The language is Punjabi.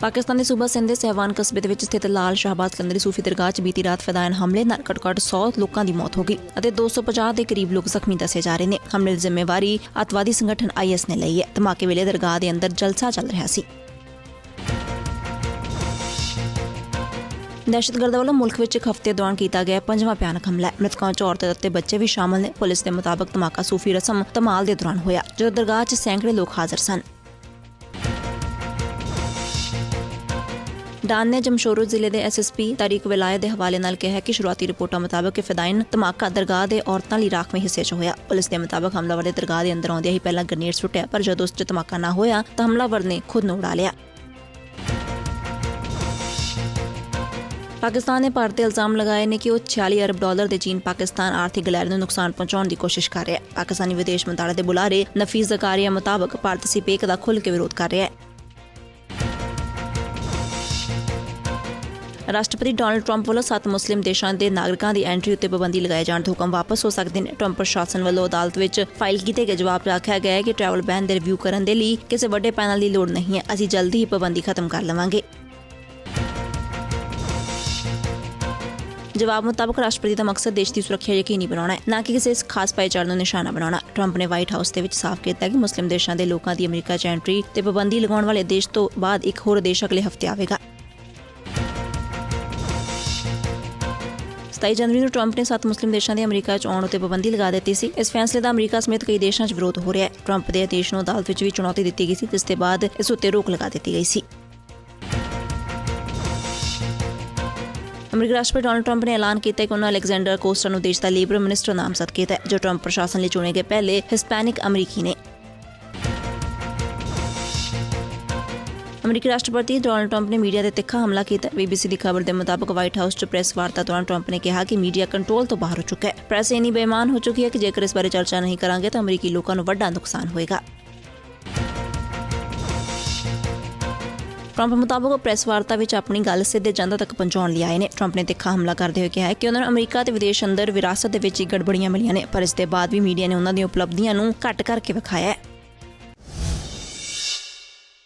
ਪਾਕਿਸਤਾਨ ਦੇ ਸੂਬਾ ਸਿੰਧ ਦੇ ਸਹਿਵਾਨ ਕਸਬੇ ਦੇ ਵਿੱਚ ਸਥਿਤ ਲਾਲ ਸ਼ਾਹਬਾਦ ਕਲੰਦਰੀ ਸੂਫੀ ਦਰਗਾਹ 'ਚ ਬੀਤੀ ਰਾਤ ਫਦਾਇਨ ਹਮਲੇ ਨਾਲ ਘੱਟੋ-ਘੱਟ 100 ਲੋਕਾਂ ਦੀ ਮੌਤ ਹੋ ਗਈ ਅਤੇ 250 ਦੇ ਕਰੀਬ ਲੋਕ ਜ਼ਖਮੀ ਦੱਸੇ ਜਾ ਰਹੇ ਨੇ। ਹਮਲੇ ਦੀ ਜ਼ਿੰਮੇਵਾਰੀ ਅੱਤਵਾਦੀ ਸੰਗਠਨ ਆਈਐਸ ਨੇ ਲਈ ਹੈ। ਧਮਾਕੇ ਵੇਲੇ ਦਰਗਾਹ ਦੇ ਅੰਦਰ ਜਲਸਾ ਚੱਲ ਰਿਹਾ ਸੀ। ਦਹਿਸ਼ਤਗਰਦਾਂ ਵੱਲੋਂ ਮੁਲਕ ਵਿੱਚ ਇੱਕ ਹਫ਼ਤੇ ਦੌਰਾਨ ਕੀਤਾ ਗਿਆ ਪੰਜਵਾਂ ਭਿਆਨਕ ਹਮਲਾ ਹੈ। ਮ੍ਰਿਤਕਾਂ 'ਚ ਔਰਤਾਂ ਅਤੇ ਬੱਚੇ ਵੀ ਸ਼ਾਮਲ ਨੇ। ਪੁਲਿਸ ਦੇ ਮੁਤਾਬਕ ਧਮਾਕਾ ਸੂਫੀ ਰਸਮ ਤਮਾਲ ਦੇ ਦੌਰਾਨ ਹੋਇਆ, ਜਦੋਂ ਦਰਗਾਹ 'ਚ ਸੈਂਕੜੇ ਲੋਕ ਹਾਜ਼ਰ ਸਨ। ਡਾਨ ਨੇ ਜਮਸ਼ੋਰੂ ਜ਼ਿਲ੍ਹੇ ਦੇ ਐਸਐਸਪੀ ਤਾਰੀਕ ਵਿਲਾਇਤ ਦੇ ਹਵਾਲੇ ਨਾਲ ਕਿਹਾ ਕਿ ਸ਼ੁਰੂਆਤੀ ਰਿਪੋਰਟਾਂ ਮੁਤਾਬਕ ਫਿਦਾਇਨ ਧਮਾਕਾ ਦਰਗਾਹ ਦੇ ਔਰਤਾਂ ਲਈ ਰਾਖਵੇਂ ਹਿੱਸੇ 'ਚ ਹੋਇਆ। ਪੁਲਿਸ ਦੇ ਮੁਤਾਬਕ ਹਮਲਾਵਰ ਨੇ ਦਰਗਾਹ ਦੇ ਅੰਦਰ ਆਉਂਦਿਆਂ ਹੀ ਪਹਿਲਾਂ ਗ੍ਰਨੇਡ ਸੁੱਟਿਆ, ਪਰ ਜਦੋਂ ਉਸ 'ਚ ਧਮਾਕਾ ਨਾ ਹੋਇਆ ਤਾਂ ਹਮਲਾਵਰ ਨੇ ਖੁਦ ਨੂੰ ਉਡਾ ਲਿਆ। ਪਾਕਿਸਤਾਨ ਨੇ ਭਾਰਤ ਤੇ ਇਲਜ਼ਾਮ ਲਗਾਏ ਨੇ ਕਿ ਉਹ 46 ਅਰਬ ਡਾਲਰ ਦੇ ਚੀਨ ਪਾਕਿਸਤਾਨ ਆਰਥਿਕ ਗਲੈਰ ਨੂੰ ਨੁਕਸਾਨ ਪਹੁੰਚਾਉਣ ਦੀ ਕੋਸ਼ਿਸ਼ ਕਰ ਰਿਹਾ ਹੈ। ਪਾਕਿਸਤਾਨੀ ਵਿਦੇਸ਼ ਮੰਤਰਾਲੇ ਦੇ ਬੁਲਾਰੇ ਨਫੀਸ ਜ਼ਕਾਰੀਆ ਮੁਤਾਬਕ ਭਾਰਤ ਸਿਪੇਕ ਦਾ ਖੁੱਲ੍ਹ ਕੇ ਵਿਰੋਧ ਕਰ ਰਿਹਾ ਹੈ। ਰਾਸ਼ਟਰਪਤੀ ਡੋਨਲਡ ਟਰੰਪ ਵੱਲੋਂ ਸੱਤ ਮੁਸਲਿਮ ਦੇਸ਼ਾਂ ਦੇ ਨਾਗਰਿਕਾਂ ਦੀ ਐਂਟਰੀ ਉੱਤੇ ਪਾਬੰਦੀ ਲਗਾਏ ਜਾਣ ਦੇ ਹੁਕਮ ਵਾਪਸ ਹੋ ਸਕਦੇ ਨੇ। ਟਰੰਪ ਪ੍ਰਸ਼ਾਸਨ ਵੱਲੋਂ ਅਦਾਲਤ ਵਿੱਚ ਫਾਈਲ ਕੀਤੇ ਗਏ ਜਵਾਬ 'ਚ ਆਖਿਆ ਗਿਆ ਹੈ ਕਿ ਟਰੈਵਲ ਬੈਨ ਦੇ ਰਿਵਿਊ ਕਰਨ ਦੇ ਲਈ ਕਿਸੇ ਵੱਡੇ ਪੈਨਲ ਦੀ ਲੋੜ ਨਹੀਂ ਹੈ। ਅਸੀਂ ਜਲਦੀ ਹੀ ਪਾਬੰਦੀ ਖਤਮ ਕਰ ਲਵਾਂਗੇ। ਜਵਾਬ ਮੁਤਾਬਕ ਰਾਸ਼ਟਰਪਤੀ ਦਾ ਮਕਸਦ ਦੇਸ਼ ਦੀ ਸੁਰੱਖਿਆ ਯਕੀਨੀ ਬਣਾਉਣਾ ਹੈ, ਨਾ ਕਿ ਕਿਸੇ ਇਸ ਖਾਸ ਭਾਈਚਾਰੇ ਨੂੰ ਨਿਸ਼ਾਨਾ ਬਣਾਉਣਾ। ਟਰੰਪ ਨੇ ਵਾਈਟ ਹਾਊਸ ਦੇ ਵਿੱਚ ਸਾਫ਼ ਕੀਤਾ ਕਿ ਮੁਸਲਿਮ ਦੇਸ਼ਾਂ ਦੇ ਲੋਕਾਂ ਦੀ ਅਮਰੀਕਾ 'ਚ ਐਂਟਰੀ ਤੇ ਪਾਬੰਦੀ ਲਗਾਉਣ ਵਾਲੇ ਦੇਸ਼ ਤੋਂ ਬਾਅਦ ਇੱਕ ਹੋਰ ਦੇਸ਼ ਅਗਲੇ ਹਫ਼ਤੇ ਆਵੇਗਾ। 27 ਜਨਵਰੀ ਨੂੰ ਟਰੰਪ ਨੇ ਸੱਤ ਮੁਸਲਿਮ ਦੇਸ਼ਾਂ ਦੇ ਅਮਰੀਕਾ 'ਚ ਆਉਣ ਉਤੇ ਪਾਬੰਦੀ ਲਗਾ ਦਿੱਤੀ ਸੀ। ਇਸ ਫੈਸਲੇ ਦਾ ਅਮਰੀਕਾ ਸਮੇਤ ਕਈ ਦੇਸ਼ਾਂ 'ਚ ਵਿਰੋਧ ਹੋ ਰਿਹਾ ਹੈ। ਟਰੰਪ ਦੇ ਆਦੇਸ਼ ਨੂੰ ਅਦਾਲਤ ਵਿੱਚ ਵੀ ਚੁਣੌਤੀ ਦਿੱਤੀ ਗਈ ਸੀ, ਜਿਸ ਦੇ ਬਾਅਦ ਇਸ ਉੱਤੇ ਰੋਕ ਲਗਾ ਦਿੱਤੀ ਗਈ ਸੀ। ਅਮਰੀਕੀ ਰਾਸ਼ਟਰਪਤੀ ਡੋਨਲਡ ਟਰੰਪ ਨੇ ਐਲਾਨ ਕੀਤਾ ਕਿ ਉਹਨਾਂ ਅਲੈਗਜ਼ੈਂਡਰ ਕੋਸਟਾ ਨੂੰ ਦੇਸ਼ ਦਾ ਲੇਬਰ ਮਿਨਿਸਟਰ ਨਾਮਜ਼ਦ ਕੀਤਾ ਹੈ, ਜੋ ਟਰੰਪ ਪ੍ਰਸ਼ਾਸਨ ਲਈ ਚੁਣੇ ਗਏ ਪਹਿਲੇ ਹਿਸਪੈਨਿਕ ਅਮਰੀਕੀ ਨੇ। ਅਮਰੀਕੀ ਰਾਸ਼ਟਰਪਤੀ ਡੋਨਲਡ ਟਰੰਪ ਨੇ ਮੀਡੀਆ ਤੇ ਤਿੱਖਾ ਹਮਲਾ ਕੀਤਾ। ਬੀਬੀਸੀ ਦੀ ਖਬਰ ਦੇ ਮੁਤਾਬਕ ਵਾਈਟ ਹਾਊਸ 'ਚ ਪ੍ਰੈਸ ਵਾਰਤਾ ਦੌਰਾਨ ਟਰੰਪ ਨੇ ਕਿਹਾ ਕਿ ਮੀਡੀਆ ਕੰਟਰੋਲ ਤੋਂ ਬਾਹਰ ਹੋ ਚੁੱਕਾ ਹੈ। ਪ੍ਰੈਸ ਇੰਨੀ ਬੇਈਮਾਨ ਹੋ ਚੁੱਕੀ ਹੈ ਕਿ ਜੇਕਰ ਇਸ ਬਾਰੇ ਚਰਚਾ ਨਹੀਂ ਕਰਾਂਗੇ ਤਾਂ ਅਮਰੀਕੀ ਲੋਕਾਂ ਨੂੰ ਵੱਡਾ ਨੁਕਸਾਨ ਹੋਏਗਾ। ਟਰੰਪ ਮੁਤਾਬਕ ਪ੍ਰੈਸ ਵਾਰਤਾ ਵਿੱਚ ਆਪਣੀ ਗੱਲ ਸਿੱਧੇ ਜਨਤਾ ਤੱਕ ਪਹੁੰਚਾਉਣ ਲਈ ਆਏ ਨੇ। ਟਰੰਪ ਨੇ ਤਿੱਖਾ ਹਮਲਾ ਕਰਦੇ ਹੋਏ ਕਿਹਾ ਹੈ ਕਿ ਉਹਨਾਂ ਨੂੰ ਅਮਰੀਕਾ ਤੇ ਵਿਦੇਸ਼ ਅੰਦਰ ਵਿਰਾਸਤ ਦੇ ਵਿੱਚ ਹੀ ਗੜਬੜੀਆਂ ਮਿਲੀਆਂ ਨੇ, ਪਰ ਇਸ ਦੇ ਬਾਅਦ ਵੀ ਮੀਡੀਆ ਨੇ ਉਹਨਾਂ ਦੀਆਂ ਉਪਲਬਧੀਆਂ ਨੂੰ ਘੱਟ ਕਰਕੇ ਵਿਖਾਇਆ ਹੈ।